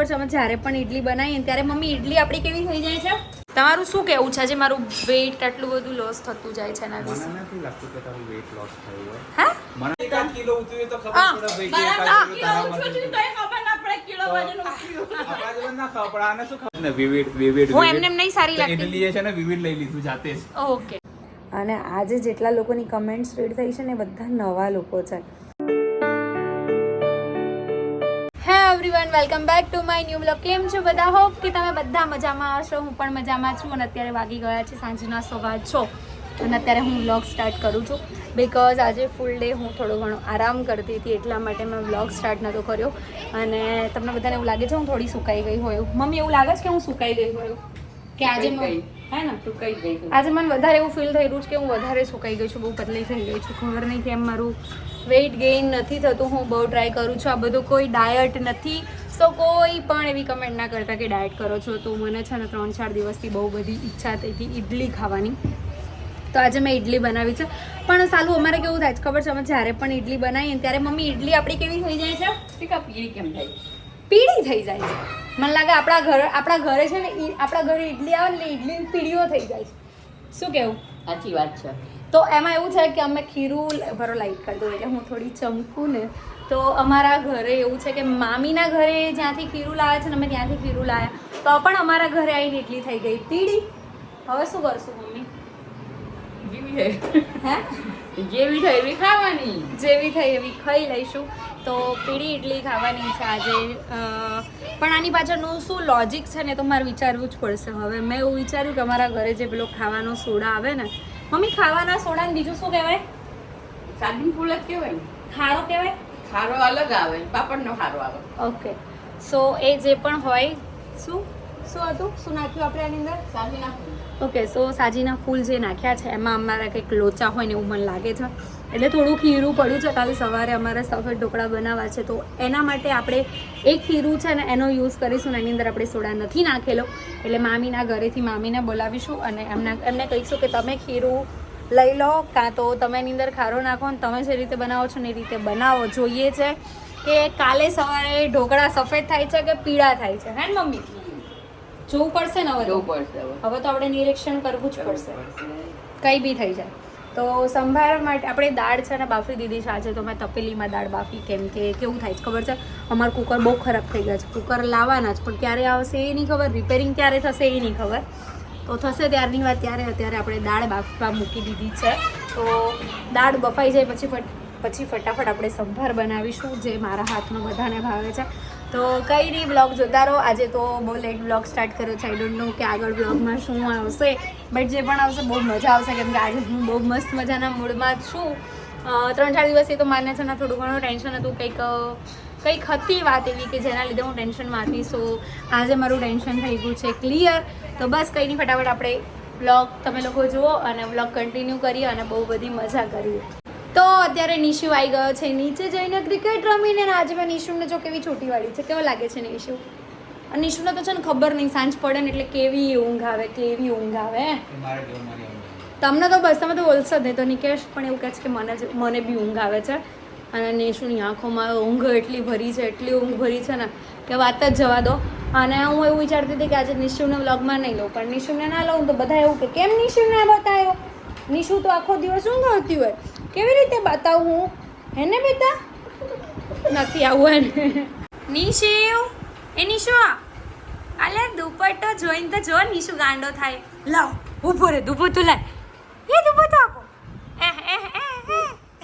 અમે જ્યારે પણ ઇડલી બનાવીએ ત્યારે મમ્મી ઇડલી આપણી કેવી થઈ જાય છે? તમારું શું કેવું છે? જે મારું વેઇટ આટલું બધું લોસ થતું જાય છે એના મને નથી લાગતું કે તારું વેઇટ લોસ થયું હોય. હા? મને એકાદ કિલો ઉતર્યું તો ખબર પડે ભાઈ કે હા, એકાદ કિલો તારામાંથી આપણા જેવા ના પડે આને શું ખબર? ને વિવિધ વિવિધ હું એમને એમ નહીં સારી લાગતી. ઇડલી છે ને વિવિધ લઈ લીધું જાતે જ. ઓકે. અને આજે જેટલા લોકોની કમેન્ટ્સ રીડ થઈ છે ને બધા નવા લોકો છે. Everyone welcome back to my new blog કેમ છો બધા? હોપ કે તમે બધા મજામાં હશો. હું પણ મજામાં છું અને અત્યારે વાગી ગયા છે સાંજના સવા છો. અને અત્યારે હું બ્લોગ સ્ટાર્ટ કરું છું. બિકોઝ આજે ફૂલ ડે હું થોડો ઘણો આરામ કરતી હતી એટલા માટે મેં બ્લોગ સ્ટાર્ટ નહોતો કર્યો. અને તમને બધાને એવું લાગે છે હું થોડી સુકાઈ ગઈ હોય. મમ્મી એવું લાગે છે કે હું સુકાઈ ગઈ હોય? કે આજે હે ને? આજે મને વધારે એવું ફીલ થઈ રહ્યું છે કે હું વધારે સુકાઈ ગઈ છું બહુ પતલી થઈ ગઈ છું. ખબર નહીં કેમ મારું વેઇટ ગેઇન નથી થતું હું બહુ ટ્રાય કરું છું. આ બધું કોઈ ડાયટ નથી. તો કોઈ પણ એવી કમેન્ટ ના કરતા કે ડાયટ કરો છો તો મને છે ને ત્રણ ચાર દિવસથી બહુ બધી ઈચ્છા થઈ હતી ઇડલી ખાવાની. તો આજે મેં ઇડલી બનાવી છે. પણ સાલું અમારે કેવું થાય છે ખબર છે? અમે જ્યારે પણ ઇડલી બનાવીએ ત્યારે મમ્મી ઇડલી આપણી કેવી થઈ જાય છે? પીળી કેમ થાય? પીળી થઈ જાય છે. મને લાગે આપણા ઘર આપણા ઘરે છે ને આપણા ઘરે ઇડલી આવે ને એટલે ઇડલી પીળીઓ થઈ જાય છે. શું કેવું? સાચી વાત છે. તો એમાં એવું છે કે અમે ખીરું ભરો લાઈટ કરી દઉં એટલે હું થોડી ચમકું ને. તો અમારા ઘરે એવું છે કે મામીના ઘરે જ્યાંથી ખીરું લાવે છે ને અમે ત્યાંથી ખીરું લાવ્યા તો પણ અમારા ઘરે આવીને એટલી થઈ ગઈ. પીળી? હવે શું કરશું મમ્મી? જેવી થાય. એવી ખાવાની. જેવી થઈ એવી ખાઈ લઈશું. તો પીળી ઇડલી ખાવાની છે આજે. પણ આની પાછળનું શું લોજિક છે ને તો મારે વિચારવું જ પડશે. હવે મેં એવું વિચાર્યું કે અમારા ઘરે જે પેલો ખાવાનો સોડા આવે ને મમ્મી ખાવાના સોડાને બીજું શું કહેવાય? સાદી ફૂલ જ કહેવાય ને. ખારો કહેવાય? ખારો અલગ આવે પાપડનો ખારો આવે. ઓકે સો એ જે પણ હોય શું? શું હતું? શું નાખ્યું આપણે આની અંદર? સાજીના ફૂલ. ઓકે સો સાજીના ફૂલ જે નાખ્યા છે એમાં અમારા કંઈક લોચા હોય ને એવું મને લાગે છે. એટલે થોડું ખીરું પડ્યું છે. કાલે સવારે અમારે સફેદ ઢોકળા બનાવવા છે. તો એના માટે આપણે એક ખીરું છે ને એનો યુઝ કરીશું ને એની અંદર આપણે સોડા નથી નાખેલો. એટલે મામીના ઘરેથી મામીને બોલાવીશું અને એમના એમને કહીશું કે તમે ખીરું લઈ લો કાં તો તમે એની અંદર ખારો નાખો ને તમે જે રીતે બનાવો છો ને એ રીતે બનાવો. જોઈએ છે કે કાલે સવારે ઢોકળા સફેદ થાય છે કે પીળા થાય છે? હે ને મમ્મી? જોવું પડશે ને હવે જોવું પડશે હવે તો આપણે નિરીક્ષણ કરવું જ પડશે. કંઈ બી થઈ જાય. તો સંભાર માટે આપણે દાળ છે ને બાફી દીધી છે. આજે તો મેં તપેલીમાં દાળ બાફી. કેમ કે કેવું થાય છે ખબર છે? અમારું કુકર બહુ ખરાબ થઈ ગયા છે. કુકર લાવવાના જ પણ ક્યારે આવશે એ નહીં ખબર. રિપેરિંગ ક્યારે થશે એ નહીં ખબર. તો થશે ત્યારની વાત. ત્યારે અત્યારે આપણે દાળ બાફવા મૂકી દીધી છે. તો દાળ બફાઈ જાય પછી પછી ફટાફટ આપણે સંભાર બનાવીશું, જે મારા હાથનો બધાને ભાવે છે. તો કઈ નહીં બ્લોગ જોતા રહો. આજે તો બહુ લેટ બ્લોગ સ્ટાર્ટ કર્યો છે. આઈ ડોન્ટ નો કે આગળ બ્લોગમાં શું આવશે બટ જે પણ આવશે બહુ મજા આવશે, કેમ કે આજે હું બહુ મસ્ત મજાના મૂડમાં છું. ત્રણ ચાર દિવસથી તો માને છે ને, થોડું ઘણું ટેન્શન હતું, કંઈક કંઈક હતી વાત એવી કે જેના લીધે હું ટેન્શનમાં હતી સો આજે મારું ટેન્શન થઈ ગયું છે ક્લિયર તો બસ કંઈ નહીં, ફટાફટ આપણે બ્લોગ તમે લોકો જુઓ અને બ્લોગ કન્ટિન્યુ કરીએ અને બહુ બધી મજા કરીએ. તો અત્યારે નિશુ આવી ગયો છે. નીચે જઈને ક્રિકેટ રમીને આજે મેં નિશુને જો કેવી છૂટી વાળી છે કેવો લાગે છે નિશુ? અને નિશુને તો છે ને ખબર નહીં સાંજ પડે ને એટલે કેવી ઊંઘ આવે કેવી ઊંઘ આવે. તમને તો બસ તમે તો બોલશો જ નહીં તો નિકેશ પણ એવું કહે છે કે મને મને બી ઊંઘ આવે છે. અને નિશુની આંખોમાં ઊંઘ એટલી ભરી છે એટલી ઊંઘ ભરી છે ને કે વાત જ જવા દો. અને હું એવું વિચારતી હતી કે આજે નિશુને વ્લોગમાં નહીં લઉં પણ નિશુને ના લઉં તો બધા એવું કે કેમ નિશુને બતાવ્યો નિશુ તો આખો દિવસ ઊંઘ હોય. કેવી રીતે બતાવું હું? હેને બેટા? નથી આવું એને નિશુ, એ નિશુ અલે દુપટ્ટો જોઈને તો જો નિશુ ગાંડો થાય. લાવ, ઊભો રે દુપટ્ટો લાય. એ દુપટ્ટો આપો. એહ એ એહ.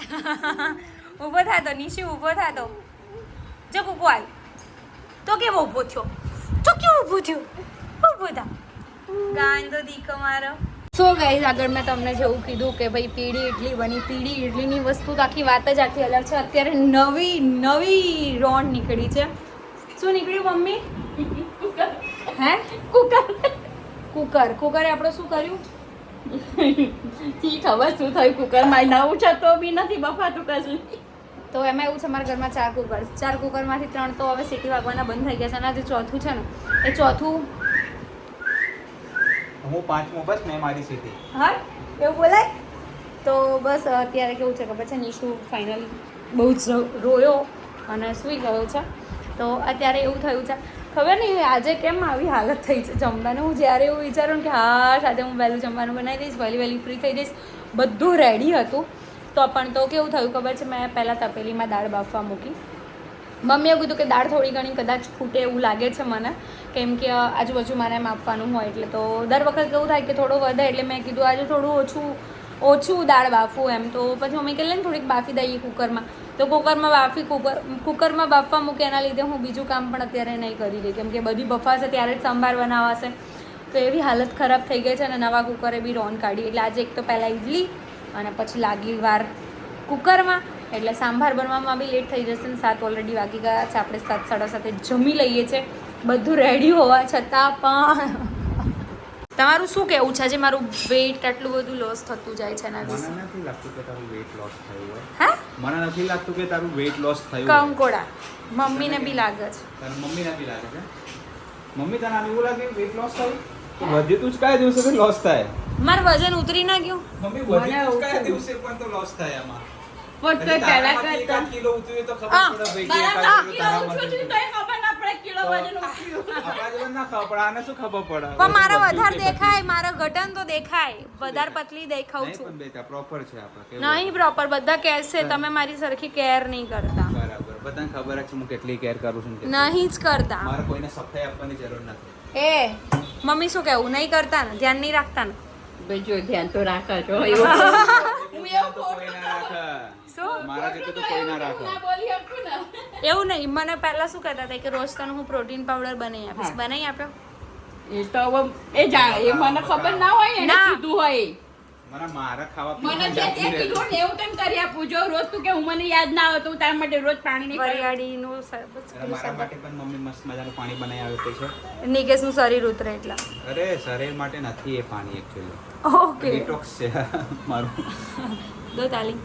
ઊભો થાતો નિશુ ઊભો થાતો જો કુકુ આવી તો કેવો ઊભો થયો? તો કેવો ઊભો થયો? ઊભો થા. ગાંડો દીકો મારો. સો ગાઈઝ આગળ મેં તમને જેવું કીધું કે ભાઈ પીળી ઇડલી બની. પીળી ઇડલીની વસ્તુ તો આખી વાત જ આખી અલગ છે. અત્યારે નવી નવી રોણ નીકળી છે. શું નીકળ્યું મમ્મી? હે? કુકર. કુકર. કુકરે આપણે શું કર્યું? ઠીક હવે શું થયું? કુકરમાં નવું છે તો બી નથી બફાતું કશું. તો એમાં એવું છે મારા ઘરમાં ચાર કુકર. ચાર કુકરમાંથી ત્રણ તો હવે સીટી વાગવાના બંધ થઈ ગયા છે. અને જે ચોથું છે ને એ ચોથું હું પાંચમો બસ મેં મારી સીધી હા? એવું બોલાય? તો બસ અત્યારે કેવું છે ખબર છે? નિશુ ફાઇનલી બહુ જ રોયો અને સૂઈ ગયો છે. તો અત્યારે એવું થયું છે. ખબર નહીં, આજે કેમ આવી હાલત થઈ છે જમવાનું? હું જ્યારે એવું વિચારું કે હા સાથે હું વહેલું જમવાનું બનાવી દઈશ, વહેલી વહેલી ફ્રી થઈ જઈશ બધું રેડી હતું. તો પણ તો કેવું થયું ખબર છે? મેં પહેલાં તપેલીમાં દાળ બાફવા મૂકી. મમ્મીએ કીધું કે દાળ થોડી ઘણી કદાચ ખૂટે એવું લાગે છે મને. કેમ કે આજુબાજુ મારે એમ આપવાનું હોય એટલે તો દર વખત કેવું થાય કે થોડો વધે એટલે મેં કીધું આજે થોડું ઓછું ઓછું દાળ બાફવું એમ. તો પછી મમ્મી કહે ને થોડીક બાફી દઈએ કુકરમાં. તો કુકરમાં બાફી, કુકર, કુકરમાં બાફવા મૂકે એના લીધે હું બીજું કામ પણ અત્યારે નહીં કરી રહી. કેમ કે બધી બફાશે, ત્યારે જ સંભાર બનાવાશે. તો એવી હાલત ખરાબ થઈ ગઈ છે અને નવા કુકરે બી રોન કાઢી. એટલે આજે એક તો પહેલાં ઇડલી અને પછી લાગી વાર કુકરમાં. એટલે સાંભાર બનવામાં બી લેટ થઈ જશે ને સાત ઓલરેડી વાગી ગયા છે. આપણે સાત, સાડા સાતે જમી લઈએ છે. બધું રેડી હોવા છતાં પણ. તમારું શું કહેવું છે? જે મારું વેઇટ આટલું બધું લોસ થતું જાય છે એના વિશે? મને નથી લાગતું કે તારું વેઇટ લોસ થયું હોય. હા? મને નથી લાગતું કે તારું વેઇટ લોસ થયું હોય. કંકોડા. મમ્મીને બી લાગે છે. તારી મમ્મીને બી લાગે છે? મમ્મી તને આવું લાગે વેઇટ લોસ થયું? તો વધ્યું તું જ કયા દિવસે લોસ થાય? મારું વજન ઉતરી ના ગયું. મમ્મી વધ્યું કયા દિવસે પણ તો લોસ થાય આમાં? પણ તો પહેલા કરતા. કિલો ઉતર્યું તો ખબર પડે ભાઈ કે મારા કિલો ઓછું તો એ ખબર ના પડે કિલો વજન ઉતર્યું. ના ખબર આને શું ખબર પડે? પણ મારા વધારે દેખાય મારો ઘટન તો દેખાય. વધારે પતલી દેખાઉં છું. પણ બેટા પ્રોપર છે આપણે કેવું નહીં પ્રોપર બધા કહે છે તમે મારી સરખી કેર નહીં કરતા. બરાબર. બધાને ખબર છે હું કેટલી કેર કરું છું ને નહીં જ કરતા. મારે કોઈને સફાઈ આપવાની જરૂર નથી. એ મમ્મી શું કહેવું નહીં કરતા ને? ધ્યાન નહીં રાખતા ને? ભાઈ જો ધ્યાન તો રાખા છો હું એવું તો કોઈ ના રાખે. શું? મારા જેટલું તો કોઈ ના રાખે. ના ને. એવું નહીં મને પહેલા શું કહેતા હતા કે રોજ તને હું પ્રોટીન પાવડર બનાવી આપીશ. બનાવી આપ્યો? એ તો હવે એ જા એ મને ખબર ના હોય એને કીધું હોય. મને મારા ખાવા મને જે તે કીધું ને એવું તેમ કરી આપું. જો રોજ તું કે હું મને યાદ ના આવે તો હું તારા માટે રોજ પાણી નહીં કરું. વરિયાળીનું મારા માટે પણ મમ્મી મસ્ત મજાનું પાણી બનાવી આવે છે. શરીર ઉતરે એટલા. અરે શરીર માટે નથી એ પાણી એકચ્યુઅલી ઓકે ડિટોક્સ છે. મારું. દો તાલી.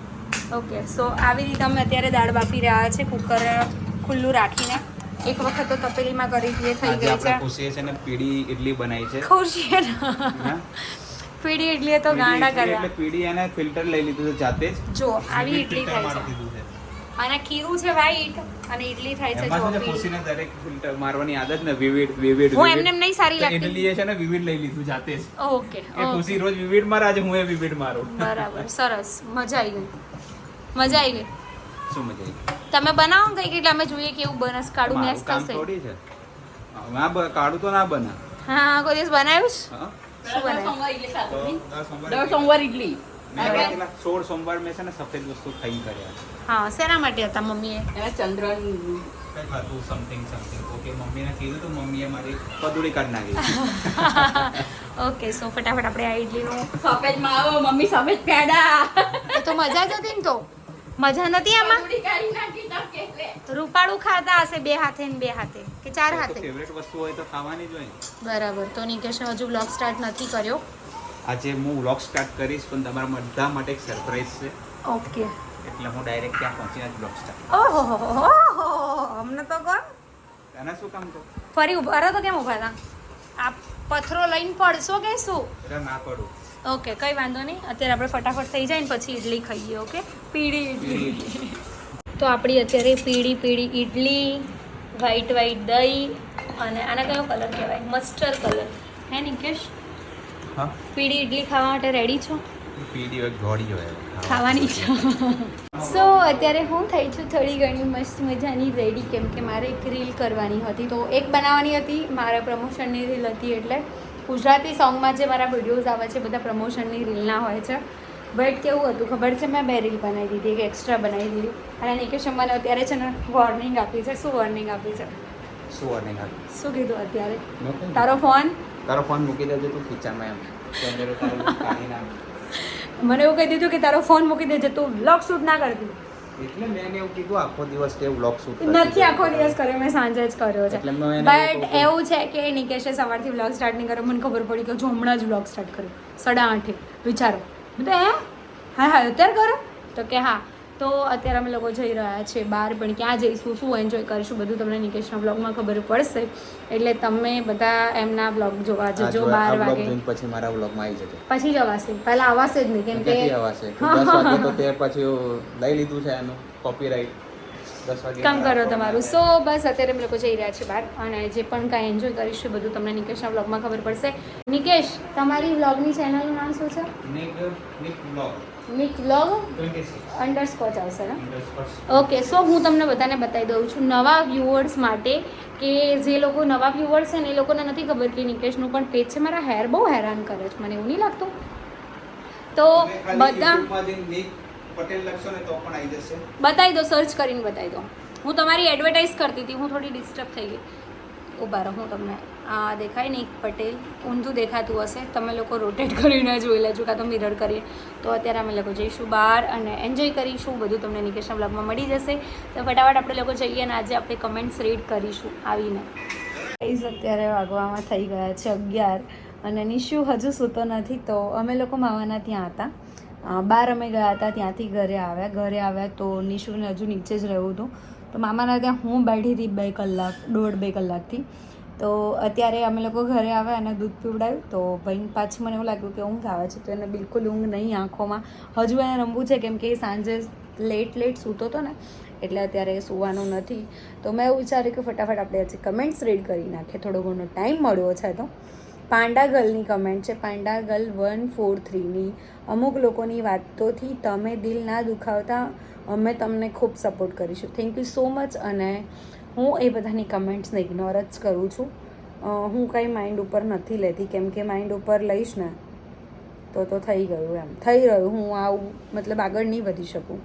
ઓકે સો આવી રીતે અમે અત્યારે દાળ બાફી રહ્યા છે કુકર ખુલ્લું રાખીને. એક વખત તો તપેલીમાં કરી દઈએ થઈ ગઈ છે. ખુશીએ છે ને પીડી ઇડલી બનાવી છે. ખુશી છે પીડી ઇડલી તો ગાંડા કરે કર્યા. એટલે પીડી એને ફિલ્ટર લઈ લીધું છે જાતે જ. જો આવી ઇડલી થાય છે. અને ખીરું છે વ્હાઈટ અને ઇડલી થાય છે જો. ખુશીને દરેક ફિલ્ટર મારવાની આદત ને વિવિધ વિવિધ હું એમને એમ નહીં સારી લાગતી. ઇડલી છે ને વિવિધ લઈ લીધું જાતે જ. ઓકે એ ખુશી રોજ વિવિધ મારે આજે હું એ વિવિધ મારું. બરાબર સરસ મજા આવી ગઈ. મજા આવી ગઈ. શું મજા આવી તમે બનાવો કઈ એટલે અમે જોઈએ કેવું બનસ કાળું મેસ થશે થોડી છે. ના બ- કાઢું તો ના બના હા કોઈ દિવસ બનાવ્યું છે શું બનાવ્યું? સોમવાર ઇડલી સોળ સોમવાર મેં છે ને સફેદ વસ્તુ ખાઈ કર્યા હા શેના માટે હતા મમ્મીએ? એના ચંદ્ર કંઈક હતું સમથિંગ સમથિંગ ઓકે મમ્મીને કીધું તો મમ્મીએ મારી પદુડી કાઢી નાખી. ઓકે સો ફટાફટ આપણે આ ઇડલીનું સફેદ માવો મમ્મી સફેદ પેડા તો મજા જ હતી ને તો? મજા નથી આમાં. રૂપાળું ખાતા હશે બે હાથે ને બે હાથે કે ચાર હાથે? ફેવરેટ વસ્તુ હોય તો ખાવાની જ હોય બરાબર તો નિકેશે હજુ બ્લોગ સ્ટાર્ટ નથી કર્યો. આજે હું વ્લોગ સ્ટાર્ટ કરીશ પણ તમારા બધા માટે એક સરપ્રાઈઝ છે. ઓકે. એટલે હું ડાયરેક્ટ ત્યાં પહોંચીને જ બ્લોગ સ્ટાર્ટ ઓહો અમને તો કોણ? તને શું કામ તો? ફરી ઊભા રહો તો કેમ ઊભા હતા? આ પથરો લઈને પડશો કે શું? ના પડું. ઓકે કઈ વાંધો નહીં. અત્યારે આપણે ફટાફટ થઈ જાય ને પછી ઇડલી ખાઈએ ઓકે? પીળી ઇડલી તો આપણી અત્યારે પીળી પીળી ઇડલી વ્હાઈટ વ્હાઈટ દહીં અને આના કયો કલર કહેવાય? મસ્ટર્ડ કલર હે નિકેશ? હા? પીળી ઇડલી ખાવા માટે રેડી છો? પીળી હોય ઘોડી હોય. ખાવાની છે. સો અત્યારે હું થઈ છું થોડી ઘણી મસ્ત મજાની રેડી કેમ કે મારે એક રીલ કરવાની હતી. તો એક બનાવવાની હતી મારા પ્રમોશનની રીલ હતી એટલે ગુજરાતી સોંગમાં જે મારા વિડીયોઝ આવે છે બધા પ્રમોશનની રીલના હોય છે. બટ કેવું હતું ખબર છે? મેં બે રીલ બનાવી દીધી એક એક્સ્ટ્રા બનાવી દીધી. અને નિકેશ મને અત્યારે છે ને વોર્નિંગ આપી છે શું વોર્નિંગ આપી છે? શું વોર્નિંગ આપી? શું કીધું અત્યારે? તારો ફોન તારો ફોન મૂકી દેજો તું ખીચામાં એમ. મને એવું કહી દીધું કે તારો ફોન મૂકી દેજે તું. બ્લોગ શૂટ ના કરતી. એટલે મેં એને એવું કીધું આખો દિવસ તે વ્લોગ શૂટ નથી આખો દિવસ કર્યો મેં સાંજે જ કર્યો છે. બટ એવું છે કે નિકેશે સવારથી વ્લોગ સ્ટાર્ટ નહીં કર્યો. મને ખબર પડી કે જો હમણાં જ વ્લોગ સ્ટાર્ટ કર્યો. સાડા આઠે. વિચારો. તો હે? હા હા અત્યારે કરો? તો કે હા. તો અત્યારે અમે લોકો જઈ રહ્યા છીએ બહાર પણ ક્યાં જઈશું શું એન્જોય કરીશું બધું તમને નિકેશના બ્લોગમાં ખબર પડશે. એટલે તમે બધા એમના બ્લોગ જોવા જજો બાર વાગે. પછી મારા બ્લોગમાં આવી જશે પછી જવાશે પહેલા આવાશે જ નહીં કેમ કે આવાશે તું તો પછી લઈ લીધું છે એનું કોપીરાઈટ કામ કરો તમારું. સો બસ અત્યારે અમે લોકો જઈ રહ્યા છીએ બહાર અને જે પણ કાંઈ એન્જોય કરીશું બધું તમને નિકેશના વ્લોગમાં ખબર પડશે. નિકેશ તમારી વ્લોગની ચેનલનું નામ શું છે? Nick Nick blog. 26 અંડરસ્કોચ આવશે ને ઓકે સો હું તમને બધાને બતાવી દઉં છું નવા વ્યુઅર્સ માટે કે જે લોકો નવા વ્યુઅર્સ છે ને એ લોકોને નથી ખબર કે નિકેશનું પણ પેજ છે. મારા હેર બહુ હેરાન કરે છે. મને એવું નહીં લાગતું. તો બધા બતાવી દો સર્ચ કરીને બતાવી દો. હું તમારી એડવર્ટાઇઝ કરતી હતી. હું થોડી ડિસ્ટર્બ થઈ ગઈ. ઊભા રહો, હું તમને આ દેખાય ને એક પટેલ, ઊંધું દેખાતું હશે. તમે લોકો રોટેટ કરીને જોઈ લેજો, કાં તો મિરર કરીએ. તો અત્યારે અમે લોકો જઈશું બહાર અને એન્જોય કરીશું. બધું તમને નિકેશના બ્લોગમાં મળી જશે. તો ફટાફટ આપણે લોકો જઈએ અને આજે આપણે કમેન્ટ્સ રીડ કરીશું આવીને. પ્રાઇઝ અત્યારે વાગવામાં થઈ ગયા છે અગિયાર અને નિશુ હજુ સૂતો નથી, તો અમે લોકો માવાના ત્યાં હતા. બાર અમે ગયા હતા, ત્યાંથી ઘરે આવ્યા. ઘરે આવ્યા તો નિશુને હજુ નીચે જ રહેવું હતું. તો મામાના ત્યાં હું બેઠી હતી બે કલાક, દોઢ બે કલાકથી. તો અત્યારે અમે લોકો ઘરે આવ્યા અને દૂધ પીવડાવ્યું તો ભાઈ પાછી મને એવું લાગ્યું કે ઊંઘ આવે છે, તો એને બિલકુલ ઊંઘ નહીં આંખોમાં. હજુ એને રમવું છે, કેમ કે એ સાંજે લેટ લેટ સૂતો હતો ને, એટલે અત્યારે સૂવાનું નથી. તો મેં વિચાર્યું કે ફટાફટ આપણે આજે કમેન્ટ્સ રીડ કરી નાખીએ. થોડો ઘણો ટાઈમ મળ્યો છે તો. પાંડા ગર્લની કમેન્ટ છે પાંડા ગર્લ વન ફોર થ્રીની અમુક લોકોની વાતોથી તમે દિલ ના દુખાવતા અમે તમને ખૂબ સપોર્ટ કરીશું. થેન્ક યુ સો મચ અને હું એ બધાની કમેન્ટ્સને ઇગ્નોર જ કરું છું. હું કંઈ માઇન્ડ ઉપર નથી લેતી, કેમ કે માઇન્ડ ઉપર લઈશ ને, તો તો થઈ ગયું એમ. થઈ રહ્યું, હું આવું, મતલબ આગળ નહીં વધી શકું.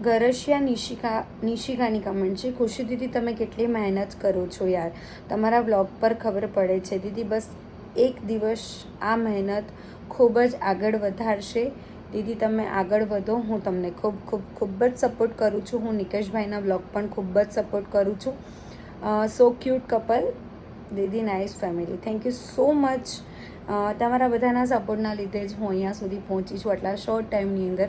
ગરશિયા નિશિકા, નિશિકાની કમેન્ટ છે, ખુશી દીદી, તમે કેટલી મહેનત કરો છો યાર. તમારા બ્લોગ પર ખબર પડે છે. દીદી, બસ એક દિવસ આ મહેનત ખૂબ જ આગળ વધારશે. દીદી, તમે આગળ વધો. હું તમને ખૂબ ખૂબ ખૂબ જ સપોર્ટ કરું છું. હું નિકેશભાઈના બ્લોગ પણ ખૂબ જ સપોર્ટ કરું છું. So cute couple Didi nice family thank you so much તમારા બધાના સપોર્ટના લીધે જ હું અહીંયા સુધી પહોંચી છું. આટલા શોર્ટ ટાઈમની અંદર.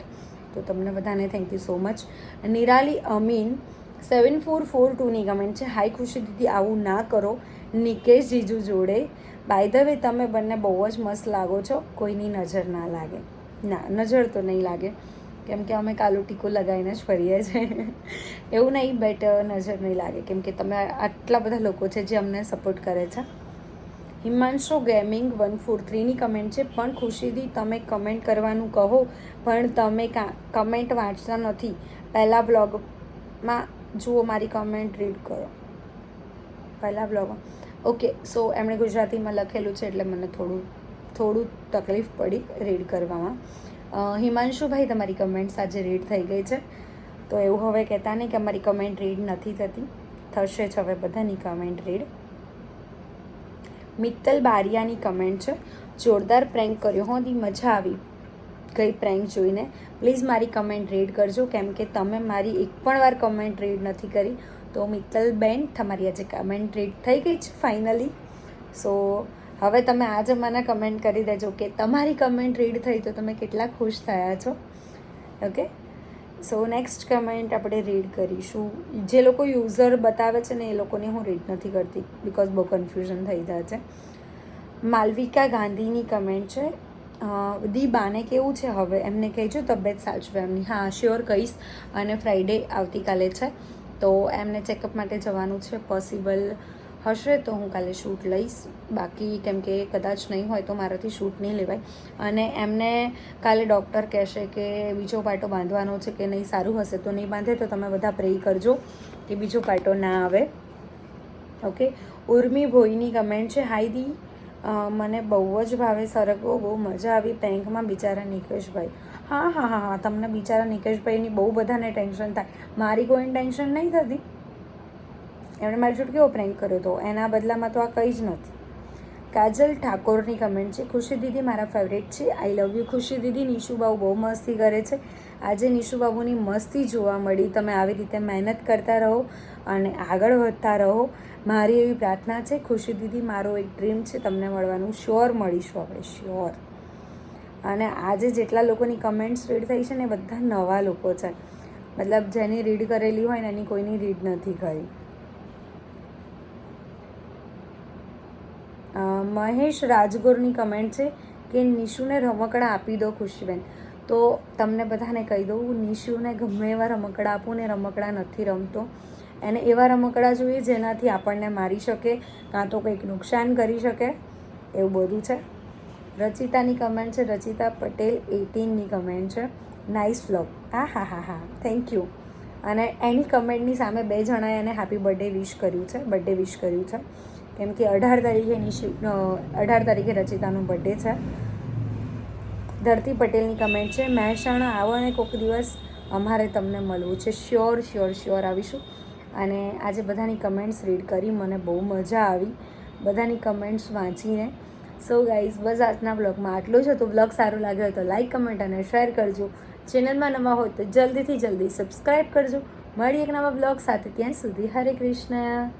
તો તમને બધાને thank you so much Nirali Amin seven four four ટુની comment છે. હાઈ ખુશી દીદી, આવું ના કરો. નિકેશ જીજુ જોડે. બાય ધ વે તમે બંને બહુ જ મસ્ત લાગો છો. કોઈની નજર ના લાગે. ના, નજર તો નહીં લાગે. કેમ કે અમે કાલું ટીકો લગાવીને જ ફરીએ છીએ. એવું નહીં બટ નજર નહીં લાગે. કેમ કે તમે આટલા બધા લોકો છે જે અમને સપોર્ટ કરે છે. હિમાંશુ ગેમિંગ વન ફોર થ્રીની કમેન્ટ છે, પણ ખુશીથી તમે કમેન્ટ કરવાનું કહો, પણ તમે કા, કમેન્ટ વાંચતા નથી. પહેલાં બ્લોગમાં જુઓ મારી કમેન્ટ, રીડ કરો. પહેલાં બ્લોગમાં. ઓકે સો એમણે ગુજરાતીમાં લખેલું છે, એટલે મને થોડું થોડું તકલીફ પડી રીડ કરવામાં. હિમાંશુભાઈ, તમારી કમેન્ટ્સ આજે રીડ થઈ ગઈ છે, તો એવું હવે કહેતા નહીં કે અમારી કમેન્ટ રીડ નથી થતી. થશે જ હવે બધાની કમેન્ટ રીડ. મિત્તલ બારિયાની કમેન્ટ છે, જોરદાર પ્રેન્ક કર્યો, હો દી, મજા આવી. ગઈ પ્રેન્ક જોઈને પ્લીઝ મારી કમેન્ટ રીડ કરજો, કેમ કે તમે મારી એક પણ વાર કમેન્ટ રીડ નથી કરી. તો મિત્તલ બેન, તમારી આજે કમેન્ટ રીડ થઈ ગઈ છે ફાઇનલી સો હવે તમે આજે મને કમેન્ટ કરી દેજો કે તમારી કમેન્ટ રીડ થઈ તો તમે કેટલા ખુશ થયા છો. ઓકે સો નેક્સ્ટ કમેન્ટ આપણે રીડ કરીશું. જે લોકો યુઝર બતાવે છે ને, એ લોકોને હું રીડ નથી કરતી બિકોઝ બહુ કન્ફ્યુઝન થઈ જાય છે. માલવિકા ગાંધીની કમેન્ટ છે. દી બાને કેવું છે હવે? એમને કહેજો તબિયત સાચવે એમની. હા શ્યોર કહીશ. અને ફ્રાઈડે આવતીકાલે છે. તો એમને ચેકઅપ માટે જવાનું છે. પોસિબલ હશે તો હું કાલે શૂટ લઈશ. બાકી કેમ કે કદાચ નહીં હોય તો મારાથી શૂટ નહીં લેવાય. અને એમને કાલે ડૉક્ટર કહેશે કે બીજો પાટો બાંધવાનો છે કે નહીં, સારું હશે તો નહીં બાંધે તો તમે બધા પ્રે કરજો કે બીજો પાટો ના આવે. ઓકે? ઉર્મી ભોઈની કમેન્ટ છે હાઈ દી મને બહુ જ ભાવે સરગવો, બહુ મજા આવી પ્રેન્કમાં બિચારા નિકેશભાઈ. હા હા હા હા, તમને બિચારા નિકેશભાઈની બહુ બધાને ટેન્શન થાય. મારી કોઈને ટેન્શન નહીં થતી. એમણે મારી જોડે કેવો પ્રેન્ક કર્યો હતો એના બદલામાં તો આ કંઈ જ નથી. કાજલ ઠાકોરની કમેન્ટ છે, ખુશી દીદી મારા ફેવરેટ છે. આઈ લવ યુ ખુશી દીદી નિશુબાબુ બહુ મસ્તી કરે છે. આજે નિશુબાબુની મસ્તી જોવા મળી. તમે આવી રીતે મહેનત કરતા રહો અને આગળ વધતા રહો. મારી એવી પ્રાર્થના છે, ખુશી દીદી, મારો એક ડ્રીમ છે. તમને મળવાનું શ્યોર મળીશું આપણે શ્યોર અને આજે જેટલા લોકોની કમેન્ટ્સ રીડ થઈ છે ને બધા નવા લોકો છે. મતલબ જેની રીડ કરેલી હોય ને એની કોઈની રીડ નથી કરી. મહેશ રાજગોરની કમેન્ટ છે કે નિશુને રમકડા આપી દો ખુશીબેન. તો તમને બધાને કહી દઉં નિશુને ગમે એવા રમકડા આપું ને રમકડા નથી રમતો. એને એવા રમકડા જોઈએ જેનાથી આપણને મારી શકે, કાં તો કંઈક નુકસાન કરી શકે, એવું બધું છે. રચિતાની કમેન્ટ છે, રચિતા પટેલ એટીનની કમેન્ટ છે. નાઇસ વ્લોગ હા હા હા હા. થેન્ક યુ અને એની કમેન્ટની સામે બે જણાએ એને હેપી બર્થડે વિશ કર્યું છે બર્થડે વિશ કર્યું છે. કેમ કે અઢાર તારીખે નિશુ અઢાર તારીખે રચિતાનો બર્થડે છે. ધરતી પટેલની કમેન્ટ છે, મહેસાણા આવો અને કોઈક દિવસ અમારે તમને મળવું છે. શ્યોર શ્યોર શ્યોર આવીશું. અને આજે બધાની કમેન્ટ્સ રીડ કરી મને બહુ મજા આવી. બધાની કમેન્ટ્સ વાંચીને. સો ગાઈઝ બસ આજના બ્લોગમાં આટલું જ હતું. બ્લોગ સારું લાગ્યો હોય તો લાઈક કમેન્ટ અને શેર કરજો. ચેનલમાં નવા હોય તો જલ્દીથી જલ્દી સબસ્ક્રાઈબ કરજો. મળી એક નવા બ્લોગ સાથે. ત્યાં સુધી હરે કૃષ્ણ.